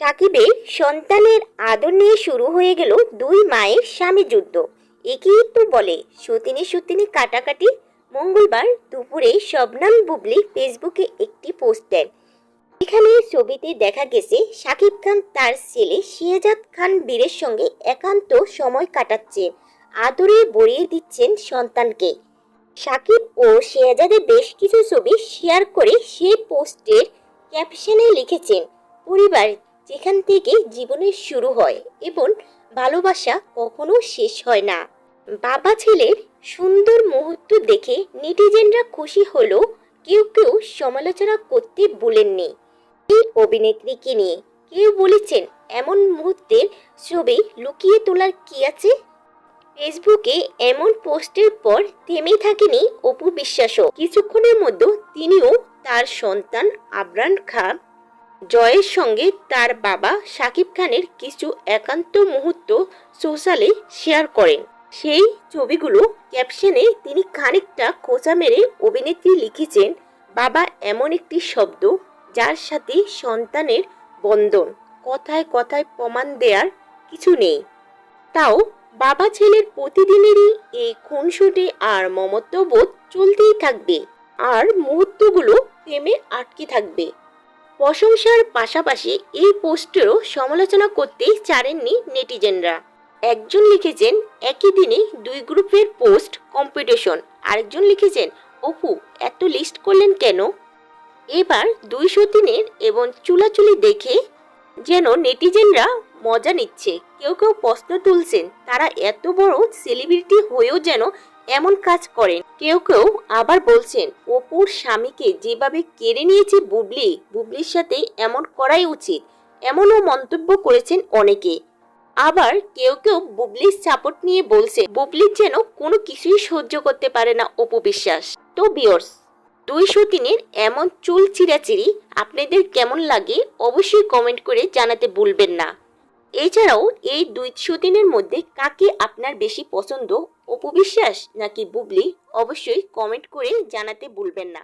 সাকিবের সন্তানের আদর নিয়ে শুরু হয়ে গেল দুই মায়ের স্বামী যুদ্ধ। একেই তো বলে সতিনী সতিনী কাটাকাটি। মঙ্গলবার দুপুরে শবনাম বুবলি ফেসবুকে একটি পোস্ট দেন। এখানে ছবিতে দেখা গেছে শাকিব খান তার ছেলে শিয়াজাদ খান বীরের সঙ্গে একান্ত সময় কাটাচ্ছে, আদরে বড়িয়ে দিচ্ছেন সন্তানকে। সাকিব ও শেয়াজাদের বেশ কিছু ছবি শেয়ার করে সেই পোস্টের ক্যাপশনে লিখেছেন, পরিবার যেখান থেকে জীবনের শুরু হয় এবং ভালোবাসা কখনো শেষ হয় না। বাবা ছেলের সুন্দর মুহূর্ত দেখে নেটিজেনরা খুশি হলেও কেউ কেউ সমালোচনা করতে বলেননি এই অভিনেত্রীকে নিয়ে কেউ বলেছেন, এমন মুহূর্তের ছবি লুকিয়ে তোলার কি আছে? ফেসবুকে এমন পোস্টের পর থেমে থাকেনি অপু বিশ্বাসও। কিছুক্ষণের মধ্যে তিনিও তার সন্তান আবরান খান জয়ের সঙ্গে তার বাবা শাকিব খানের কিছু একান্ত মুহূর্ত সোশ্যালে শেয়ার করেন। সেই ছবিগুলো ক্যাপশনে তিনি খানিকটা খোঁচা মেরে অভিনেত্রী লিখেছেন, বাবা এমন একটি শব্দ যার সাথে সন্তানের বন্ধন, কথায় কথায় প্রমাণ দেওয়ার কিছু নেই। তাও বাবা ছেলের প্রতিদিনেরই এই খুনসুটি আর মমত্ববোধ চলতেই থাকবে, আর মুহূর্তগুলো প্রেমে আটকে থাকবে। প্রশংসার পাশাপাশি এই পোস্টেরও সমালোচনা করতেই চারেননি নেটিজেনরা। একজন লিখেছেন, একই দিনে দুই গ্রুপের পোস্ট কম্পিটিশন। আরেকজন লিখেছেন, অপু, এত লিস্ট করলেন কেন? এবার দুইশো দিনের এবং চুলাচুলি দেখে যেন নেটিজেনরা মজা নিচ্ছে। কেউ কেউ প্রশ্ন তুলছেন, তারা এত বড় সেলিব্রিটি হয়েও যেন এমন কাজ করেন। কেউ কেউ আবার বলছেন, অপুর স্বামীকে যেভাবে কেড়ে নিয়েছে বুবলি, বুবলির সাথে এমন করাই উচিত। এমনও মন্তব্য করেছেন অনেকে। আবার কেউ কেউ বুবলির সাপোর্ট নিয়ে বলছে বুবলির যেন কোনো কিছুই সহ্য করতে পারে না, অপু বিশ্বাস। তো বিয়র্স দুইশো তিনের এমন চুল চিরাচিরি আপনাদের কেমন লাগে অবশ্যই কমেন্ট করে জানাতে ভুলবেন না। এছাড়াও এই দুইশো দিনের মধ্যে কাকে আপনার বেশি পছন্দ অপবিশ্বাস নাকি বুবলি, অবশ্যই কমেন্ট করে জানাতে ভুলবেন না।